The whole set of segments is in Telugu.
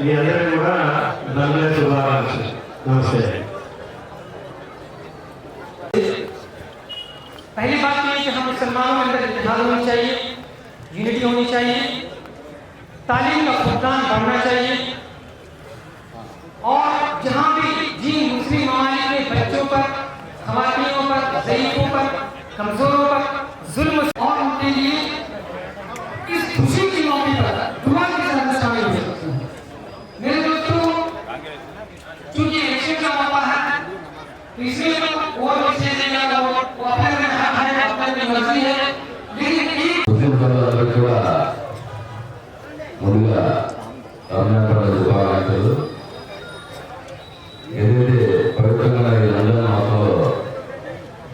సో మీ అందరికీ కూడా ధన్యవాద శుభాకాంక్షలు నమస్తే पहली बात तो ये कि हम मुसलमानों के अंदर इतिहाद होनी चाहिए यूनिटी होनी चाहिए तालीम का फुकदान बढ़ना चाहिए और जहाँ भी जिन मुस्लिम ममालिक में बच्चों पर खवातीनों पर ज़यीफों पर कमज़ोरों पर जुल्म और उनके लिए इस खुशी क्योंकि इलेक्शन जब होता है इसलिए वो विषय देगा वो अपने में हक है अपने में मर्जी है लेकिन ಕೂಡ ಮೊದಲ ಕರ್ನಾಟಕ ಭಾಗ ಆಗ್ತದೆ ಎಲ್ಲೆಡೆ ಪ್ರಯುಕ್ತಗಳಾಗಿ ಎಲ್ಲರ ಮಾತು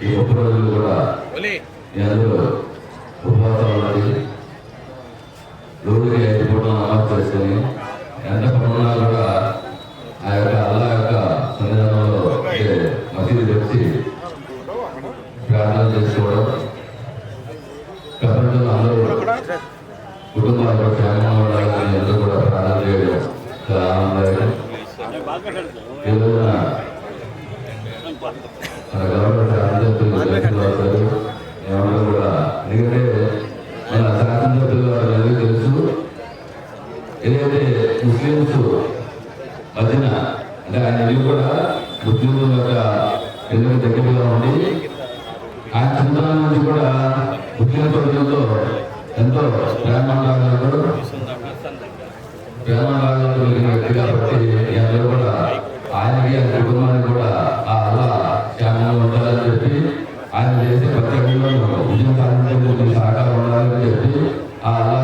ಈ ಒಬ್ಬರಲ್ಲೂ ಕೂಡ ಎಲ್ಲರೂ ಉಪವಾಸ ಮಾಡಿ ಲೋರಿಗೆ ಪೂರ್ಣ ಆಚರಿಸ್ತೇನೆ ప్రార్థన చేసుకోవడం ప్రపంచంలో అందరూ కుటుంబాలు క్షేమంగా ఉండాలని అందరూ కూడా ప్రార్థన చేయడం చాలా ఆనందదాయకం ఏదైనా మన గవర్నమెంట్ శాసనసభ్యులు వస్తారు ఏమన్నా కూడా ఎందుకంటే మన శాసనసభ్యులు వారు అందరికీ తెలుసు ఏదైతే ముస్లింస్ మధ్యన అంటే ఆయన కూడా ముస్లింల యొక్క ఎందుకు దగ్గరగా ఉండి ఆయన చిన్నతనం నుంచి కూడా పుట్టిన సోదరులతో ఎంతో ప్రేమాలు ప్రేమాలు వ్యక్తి కాబట్టి అందరూ కూడా ఆయనకి ఆయన కుటుంబానికి కూడా ఆ అలా క్షేమంగా ఉండాలని చెప్పి ఆయన చేసే ప్రతి అడుగులో విజయం సాధించడానికి సహకారం ఉండాలని చెప్పి ఆ అలా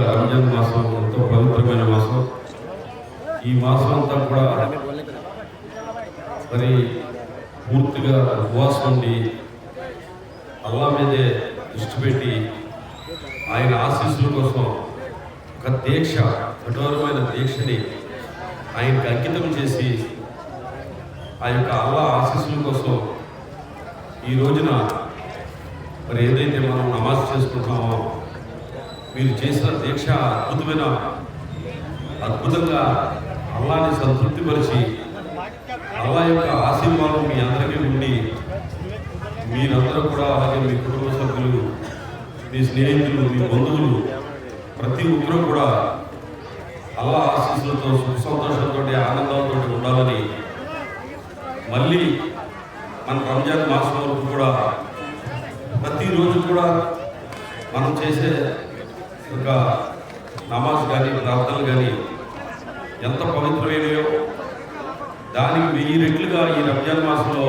ముఖ్యంగా రంజాన్ మాసం ఎంతో పవిత్రమైన మాసం. ఈ మాసం అంతా కూడా మరి పూర్తిగా ఉపవాసం ఉండి అల్లా మీదే దృష్టి పెట్టి ఆయన ఆశీస్సుల కోసం ఒక దీక్ష కఠోరమైన దీక్షని ఆయనకి అంకితం చేసి ఆ యొక్క అల్లా ఆశీస్సుల కోసం ఈ రోజున మరి ఏదైతే మనం నమాజ్ చేసుకుంటామో మీరు చేసిన దీక్ష అద్భుతమైన అద్భుతంగా అల్లాని సంతృప్తిపరిచి అల్లా యొక్క ఆశీర్వాదం మీ అందరికీ ఉండి మీరందరూ కూడా అలాగే మీ కుటుంబ సభ్యులు మీ స్నేహితులు మీ బంధువులు ప్రతి ఒక్కరూ కూడా అల్లా ఆశీస్సులతో సుఖ సంతోషంతో ఆనందంతో ఉండాలని మళ్ళీ మన రంజాన్ మాసం వరకు కూడా ప్రతిరోజు కూడా మనం చేసే ఒక నమాజ్ కానీ ప్రార్థనలు కానీ ఎంత పవిత్రమైనయో దానికి వెయ్యి రెట్లుగా ఈ రంజాన్ మాసంలో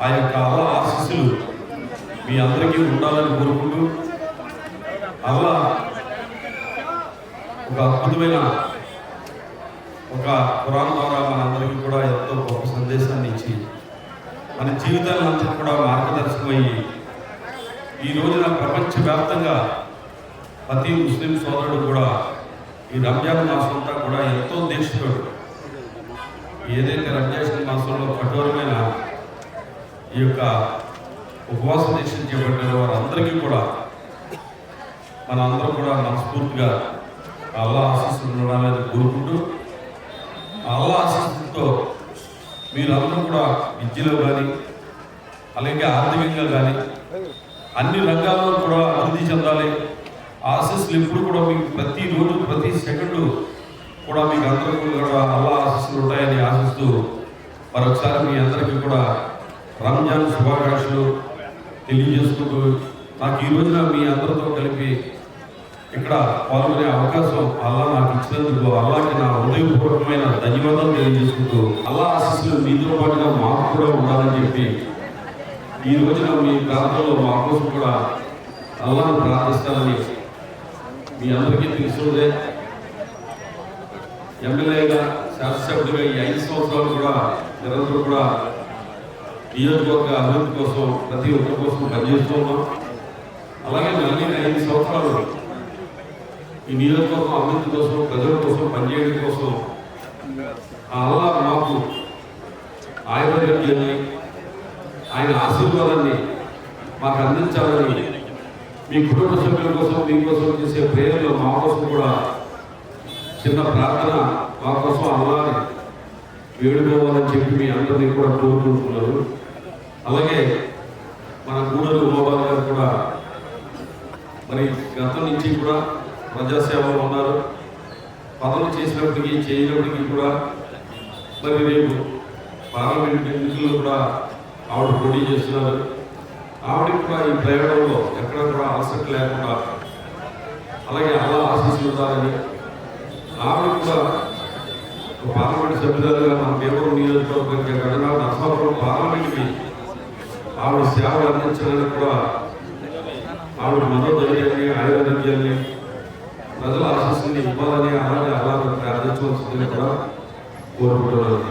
ఆ యొక్క అల్లా ఆశీస్సులు మీ అందరికీ ఉండాలని కోరుకుంటూ అల్లా ఒక అద్భుతమైన ఒక పురాణం ద్వారా మనందరికీ కూడా ఎంతో గొప్ప సందేశాన్ని ఇచ్చి మన జీవితాలంతా కూడా మార్గదర్శకమయ్యి ఈ రోజున ప్రపంచవ్యాప్తంగా ప్రతి ముస్లిం సోదరుడు కూడా ఈ రంజాన్ మాసం అంతా కూడా ఎంతో దీక్షతో ఏదైతే రంజాన్ మాసంలో కఠోరమైన ఈ యొక్క ఉపవాస దీక్ష చేపట్టిన వారందరికీ కూడా మనందరం కూడా మనస్ఫూర్తిగా అల్లా ఆశీస్సులు ఉండాలని కోరుకుంటూ అల్లా ఆశీస్సులతో మీరందరూ కూడా విద్యలో కానీ అలాగే ఆర్థికంగా కానీ అన్ని రంగాల్లో కూడా అభివృద్ధి చెందాలి. ఆశీస్సులు ఎప్పుడు కూడా మీకు ప్రతి రోజు ప్రతి సెకండు కూడా మీకు అందరికీ కూడా అల్లా ఆశీస్సులు ఉంటాయని ఆశిస్తూ మరొకసారి మీ అందరికీ కూడా రంజాన్ శుభాకాంక్షలు తెలియజేసుకుంటూ నాకు ఈ రోజున మీ అందరితో కలిపి ఇక్కడ పాల్గొనే అవకాశం అల్లా నాకు ఇచ్చినందుకు అల్లాకి నా హృదయపూర్వకమైన ధన్యవాదాలు తెలియజేసుకుంటూ అల్లా ఆశీస్సులు మీతో పాటుగా మాకు కూడా ఉండాలని చెప్పి ఈ రోజున మీ ప్రాంతంలో మా కోసం కూడా అల్లాను ప్రార్థిస్తానని మీ అందరికీ తెలుసుదే. ఎమ్మెల్యేగా శాసనసభ్యుడిగా ఈ ఐదు సంవత్సరాలు కూడా నిరంతరం కూడా నియోజకవర్గ అభివృద్ధి కోసం ప్రతి ఒక్కరి కోసం పనిచేస్తూ ఉన్నాం. అలాగే మళ్ళీ ఐదు సంవత్సరాలు ఈ నియోజకవర్గం అభివృద్ధి కోసం ప్రజల కోసం పనిచేయడం కోసం ఆ అల్లా మాకు ఆయుర్వేదాన్ని ఆయన ఆశీర్వాదాన్ని మాకు అందించాలని మీ కుటుంబ సభ్యుల కోసం మీకోసం చేసే ప్రేరణలో మా కోసం కూడా చిన్న ప్రార్థన మా కోసం అల్లాని వేడుకోవాలని చెప్పి మీ అందరినీ కూడా కోరుకుంటున్నారు. అలాగే మన గూడూరు గోపాల్ గారు కూడా మరి గతం నుంచి కూడా ప్రజాసేవలో ఉన్నారు. పదవులు చేసినప్పటికీ చేయనప్పటికీ కూడా మరి రేపు పార్లమెంట్ ఎన్నికల్లో కూడా ఆవిడ పోటీ చేస్తున్నారు. ఆవిడ కూడా ఈ ప్రయాణంలో ఎక్కడ కూడా ఆసక్తి లేకుండా అలాగే అలా ఆశీస్సులు ఉండాలని ఆవిడ కూడా పార్లమెంట్ సభ్యురాలుగా మన పేపర్ నియోజకవర్గం గడన నరసాపురం పార్లమెంట్కి ఆవిడ సేవలు అందించడానికి కూడా ఆవిడ మనోధైర్యాన్ని ఆయుర్వేద్యాన్ని ప్రజల ఆశీస్సుని ఇవ్వాలని అలాగే అలా ప్రార్థించవలసిందిగా కూడా కోరుకుంటున్నాను.